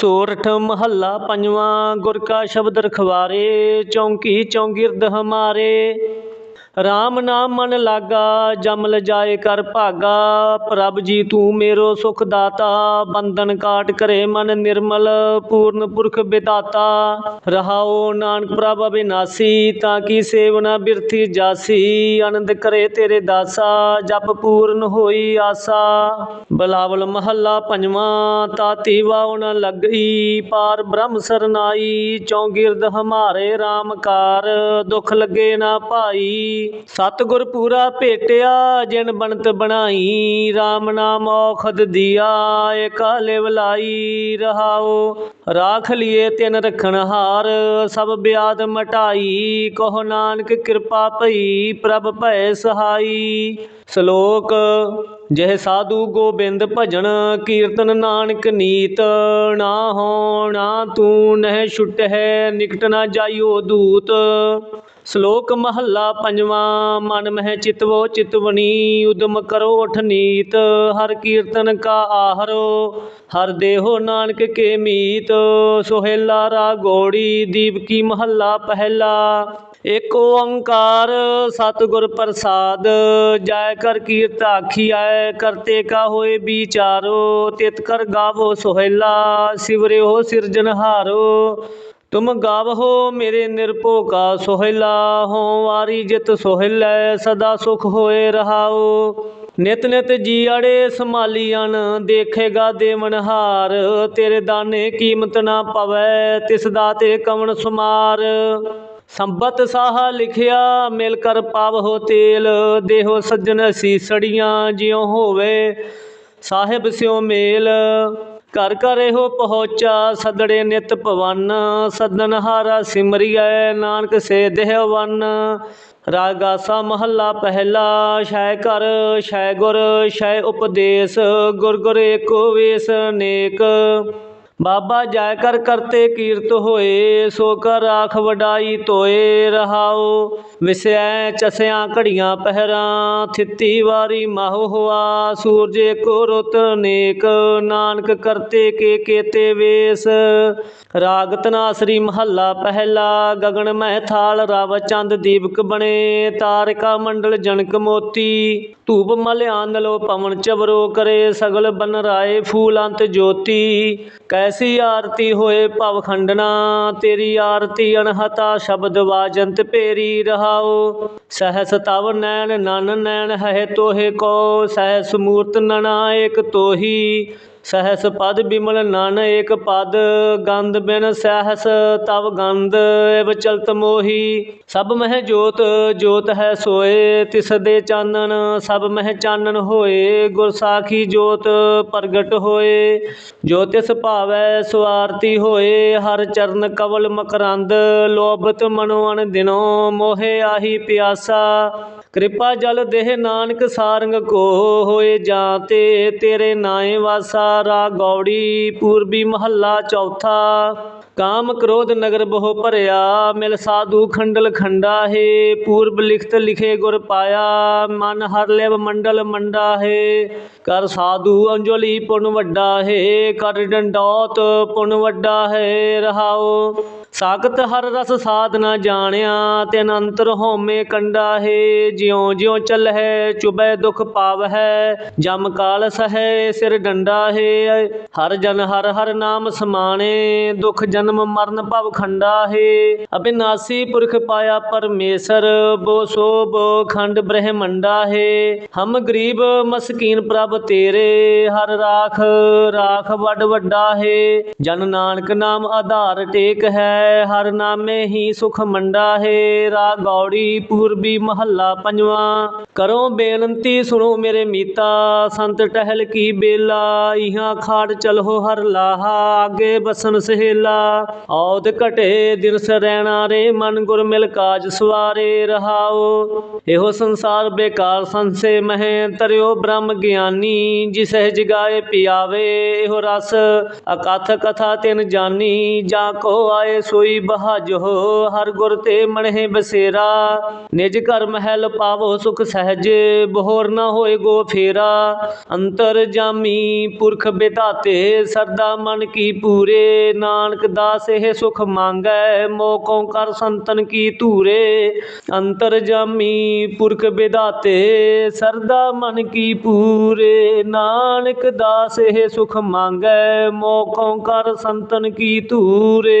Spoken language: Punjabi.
ਸੋਰਠ ਮਹੱਲਾ ਪੰਜਵਾਂ ਗੁਰ ਕਾ ਸ਼ਬਦ ਰਖਵਾਰੇ ਚੌਂਕੀ ਚੌਂਗਿਰਦ ਹਮਾਰੇ। RAM ਨਾਮ ਮਨ ਲਾਗਾ ਜਮ ਲਜਾਏ ਕਰ ਭਾਗਾ। ਪ੍ਰਭ ਜੀ, ਤੂੰ ਮੇਰੋ ਸੁਖ ਦਾਤਾ, ਬੰਧਨ ਕਾਟ ਕਰੇ ਮਨ ਨਿਰਮਲ, ਪੂਰਨ ਪੁਰਖ ਬਿਦਾਤਾ ਰਹਾਓ ਨਾਨਕ ਪ੍ਰਭ ਅਬਿਨਾਸੀ, ਤਾਂ ਕੀ ਸੇਵਨਾ ਬਿਰਥੀ ਜਾਸੀ। ਆਨੰਦ ਕਰੇ ਤੇਰੇ ਦਾਸਾ, ਜਪ ਪੂਰਨ ਹੋਈ ਆਸਾ। ਬਲਾਵਲ ਮਹੱਲਾ ਪੰਜਵਾਂ ਤਾਤੀ ਵਾਉ ਨ ਲੱਗਈ, ਪਾਰ ਬ੍ਰਹਮ ਸਰਨਾਈ ਚੌਂਗਿਰਦ ਹਮਾਰੇ RAM ਕਾਰ। ਦੁਖ ਲੱਗੇ ਨਾ ਭਾਈ ਸਤਿਗੁਰ ਪੂਰਾ ਭੇਟਿਆ, ਜਿਨ ਬਣਤ ਬਣਾਈ RAM ਨਾਮ ਔਖਦ ਦੀਆ, ਏਕਾ ਲਿਵ ਲਾਈ ਰਹਾਓ ਰਾਖ ਲਿਏ ਤਿਨ ਰਖਣ ਹਾਰ, ਸਭ ਬਿਆਦ ਮਟਾਈ, ਕਹੋ ਨਾਨਕ ਕਿਰਪਾ ਭਈ ਪ੍ਰਭ ਭੈ ਸਹਾਈ। ਸ਼ਲੋਕ ਜਹ ਸਾਧੂ ਗੋਬਿੰਦ ਭਜਨ, ਕੀਰਤਨ ਨਾਨਕ ਨੀਤ, ਨਾ ਹੋ ਨਾ ਤੂੰ, ਨਹਿ ਛੁੱਟ ਹੈ ਨਿਕਟ ਨਾ ਜਾਇਓ ਦੂਤ। ਸ਼ਲੋਕ ਮਹੱਲਾ ਪੰਜਵਾਂ, ਮਨ ਮਹਿ ਚਿਤਵੋ ਚਿਤਵਨੀ ਉਦਮ ਕਰੋ ਉਠ ਨੀਤ, ਹਰ ਕੀਰਤਨ ਕਾ ਆਹਰੋ, ਹਰ ਦੇਹੋ ਨਾਨਕ ਕੇ ਮੀਤ। ਸੋਹੇਲਾ ਰਾ ਗੋੜੀ ਦੀਪ ਕੀ ਮਹੱਲਾ ਪਹਿਲਾ। ਏਕ ਓੰਕਾਰ ਸਤਿਗੁਰ ਪ੍ਰਸਾਦ ਜਾਇ ਕਰ ਕੀਰਤ ਆਖੀਐ ਕਰਤੇ ਕਾ ਹੋਏ ਵਿਚਾਰੋ, ਤਿਤ ਕਰ ਗਾਵੋ ਸੋਹੇਲਾ, ਸਿਵਰਿਓ ਸਿਰਜਨਹਾਰੋ ਤੁਮ ਗਾਵਹੋ ਮੇਰੇ ਨਿਰਭਉ ਕਾ ਸੋਹਿਲਾ ਹੋ ਵਾਰੀ ਜਿਤ ਸੋਹਿਲੈ, ਸਦਾ ਸੁਖ ਹੋਏ ਰਹਾਓ। ਨਿਤ ਨਿਤ ਜੀ ਅੜੇ ਸੰਭਾਲੀਅਨ ਦੇਖੇਗਾ ਦੇਵਨਹਾਰ ਤੇਰੇ ਦਾਨੇ ਕੀਮਤ ਨਾ ਪਵੈ, ਤਿਸ ਦਾਤੇ ਕਵਣ ਸੁਮਾਰ। ਸੰਬਤ ਸਾਹ ਲਿਖਿਆ, ਮਿਲ ਕਰ ਪਾਵਹੋ ਤੇਲ, ਦੇਹੋ ਸੱਜਣ ਸੀਸੜੀਆਂ ਜਿਉ ਹੋਵੇ, ਸਾਹਿਬ ਸਿਉ ਮੇਲ। ਘਰ ਘਰ ਇਹੋ ਪਹੁੰਚਾ, ਸਦੜੇ ਨਿਤ ਭਵਨ, ਸਦਨ ਹਾਰਾ ਸਿਮਰਿਐ, ਨਾਨਕ ਸੇ ਦੇਹਵਨ ਰਾਗਾਸਾ ਮਹੱਲਾ ਪਹਿਲਾ, ਸ਼ੈ ਕਰ ਸ਼ੈ ਗੁਰ, ਸ਼ੈ ਉਪਦੇਸ਼, ਗੁਰ ਗੁਰ ਏਕੋ ਵੇਸ ਨੇਕ। ਬਾਬਾ ਜਾਇਕਰ ਕਰਤੇ ਕੀਰਤ ਹੋਏ, ਸੋ ਕਰ ਆਖ ਵਡਾਈ ਤੋਏ ਰਹਾਓ। ਵਿਸੈ ਚਸਿਆਂ ਘੜੀਆਂ ਪਹਿਰਾਂ, ਥਿੱਤੀ ਵਾਰੀ ਮਾਹ ਹੋਆ। ਸੂਰਜੇ ਕੋ ਰੁੱਤ ਨੇਕ, ਨਾਨਕ ਕਰਤੇ ਕੇ ਕੇਤੇ ਵੇਸ। ਰਾਗ ਤਨਾਸਰੀ ਮਹੱਲਾ ਪਹਿਲਾ, ਗਗਨ ਮਹਿ ਥਾਲ ਰਵ ਚੰਦ ਦੀਪਕ ਬਣੇ। ਤਾਰਕਾ ਮੰਡਲ ਜਨਕ ਮੋਤੀ, ਧੂਪ ਮਲ ਆਨਲੋ ਪਵਨ ਚਵਰੋ ਕਰੇ, ਸਗਲ ਬਨ ਰਾਏ ਫੂਲ ਅੰਤ ਜੋਤੀ। ਕੈਸੀ ਆਰਤੀ ਹੋਏ ਭਵ ਖੰਡਨਾ, ਤੇਰੀ ਆਰਤੀ ਅਣਹਤਾ ਸ਼ਬਦ ਵਾਜੰਤ ਭੇਰੀ ਰਹਾਓ। ਸਹਸ ਤਵ ਨੈਣ ਨਨ ਨੈਣ ਹੈ ਤੋਹੇ ਕੋ, ਸਹਸ ਮੂਰਤ ਨਨਾ ਏਕ ਤੋਹੀ। ਸਹਸ ਪਦ ਬਿਮਲ ਨਨ, ਏਕ ਪਦ ਗੰਧ ਬਿਨ ਸਹਸ, ਤਵ ਗੰਧ ਏਵ ਚਲਤ ਮੋਹੀ। ਸਭ ਮਹਿ ਜੋਤ ਜੋਤ ਹੈ ਸੋਏ, ਤਿਸ ਦੇ ਚਾਨਣ, ਸਭ ਮਹਿ ਚਾਨਣ ਹੋਏ। ਗੁਰ ਸਾਖੀ ਜੋਤ ਪ੍ਰਗਟ ਹੋਏ, ਜੋ ਤਿਸ ਭਾਵੈ ਸੁਆਰਤੀ ਹੋਏ। ਹਰ ਚਰਨ ਕਵਲ ਮਕਰੰਦ, ਲੋਭਤ ਮਨੋ ਅਨ ਦਿਨੋ, ਮੋਹੇ ਆਹੀ ਪਿਆਸਾ। ਕਿਰਪਾ ਜਲ ਦੇਹ ਨਾਨਕ ਸਾਰੰਗ ਕੋ ਹੋਏ ਜਾਂ ਤੇ ਤੇਰੇ ਨਾਏ ਵਾਸਾ ਰਾ ਗੌੜੀ, ਪੂਰਬੀ ਮਹੱਲਾ ਚੌਥਾ। ਕਾਮ ਕ੍ਰੋਧ ਨਗਰ ਬਹੁ ਭਰਿਆ, ਮਿਲ ਸਾਧੂ ਖੰਡਲ ਖੰਡਾ ਹੈ ਪੂਰਬ ਲਿਖਤ ਲਿਖੇ ਗੁਰ ਪਾਇਆ, ਮਨ ਹਰ ਲਿਵ ਮੰਡਲ ਮੰਡਾ ਹੈ ਕਰ ਸਾਧੂ ਅੰਜਲੀ ਪੁਨ ਵੱਡਾ ਹੈ, ਕਰ ਡੰਡੌਤ ਪੁਨ ਵੱਡਾ ਹੈ, ਰਹਾਓ। ਸਾਖਤ ਹਰ ਰਸ ਸਾਧ ਨਾ ਜਾਣਿਆ, ਤੇ ਅੰਤਰ ਹੋਮੇ ਕੰਡਾ ਹੈ। ਜਿਉ ਜਿਉ ਚੱਲ ਹੈ ਚੁਬੈ ਦੁਖ ਪਾਵ ਹੈ ਜਮ ਕਾਲ ਸਹੈ, ਸਿਰ ਡੰਡਾ ਹੈ। ਹਰ ਜਨ ਹਰ ਹਰ ਨਾਮ ਸਮਾਣੇ, ਦੁਖ ਜਨਮ ਮਰਨ ਭਵ ਖੰਡਾ ਹੈ। ਅਬਿਨਾਸੀ ਪੁਰਖ ਪਾਇਆ ਪਰਮੇਸ਼ਰ, ਬੋ ਸੋਭ ਖੰਡ ਬ੍ਰਹਮੰਡਾ ਹੈ। ਹਮ ਗਰੀਬ ਮਸਕੀਨ ਪ੍ਰਭ ਤੇਰੇ, ਹਰ ਰਾਖ ਰਾਖ ਵੱਡ ਵੱਡਾ ਹੈ। ਜਨ ਨਾਨਕ ਨਾਮ ਆਧਾਰ ਟੇਕ ਹੈ ਹਰ ਨਾਮੇ ਹੀ ਸੁਖ ਮੰਡਾ ਹੈ ਰਾ ਗੌੜੀ ਪੂਰਬੀ ਮਹੱਲਾ ਪੰਜਵਾਂ। ਕਰੋ ਬੇਨਤੀ, ਸੁਣੋ ਮੇਰੇ ਮੀਤਾ, ਸੰਤ ਟਹਿਲ ਕੀ ਬੇਲਾ, ਇਹਾਂ ਖਾੜ ਚਲੋ ਹਰ ਲਾਹਾ ਆਗੇ ਬਸਨ ਸਹੇਲਾ। ਔਦ ਘਟੇ ਦਿਨ ਸਰੈਣਾ ਰੇ, ਮਨ ਗੁਰ ਮਿਲ ਕਾਜ ਸਵਾਰੇ ਰਹਾਓ। ਇਹੋ ਸੰਸਾਰ ਬੇਕਾਰ ਸੰਸੇ ਮਹਿ, ਤਰਿਓ ਬ੍ਰਹਮ ਗਿਆਨੀ, ਜਿਸਹਿ ਜਗਾਏ ਪਿਆਵੇ, ਇਹੋ ਰਸ, ਅਕਥ ਕਥਾ ਤਿਨ ਜਾਨੀ, ਜਾ ਕੋ ਆਏ ਸੋਈ ਬਹਾਜੋ ਹਰ ਗੁਰ ਤੇ ਮਣਹਿ ਬਸੇਰਾ। ਨਿਜ ਘਰ ਮਹਿਲ ਪਾਵੋ ਸੁਖ ਸਹਿਜ, ਬਹੋਰ ਨਾ ਹੋਏ ਗੋ ਫੇਰਾ। ਅੰਤਰ ਜਾਮੀ ਪੁਰਖ ਬਿਧਾਤੇ, ਸਰਦਾ ਮਨ ਕੀ ਪੂਰੇ। ਨਾਨਕ ਦਾਸ ਇਹ ਸੁਖ ਮੰਗੈ, ਮੋਕੋਂ ਕਰ ਸੰਤਨ ਕੀ ਧੂਰੇ। ਅੰਤਰ ਜਾਮੀ ਪੁਰਖ ਬਿਧਾਤੇ, ਸਰਦਾ ਮਨ ਕੀ ਪੂਰੇ। ਨਾਨਕ ਦਾਸ ਇਹ ਸੁਖ ਮੰਗੈ, ਮੋਕੋਂ ਕਰ ਸੰਤਨ ਕੀ ਧੂਰੇ।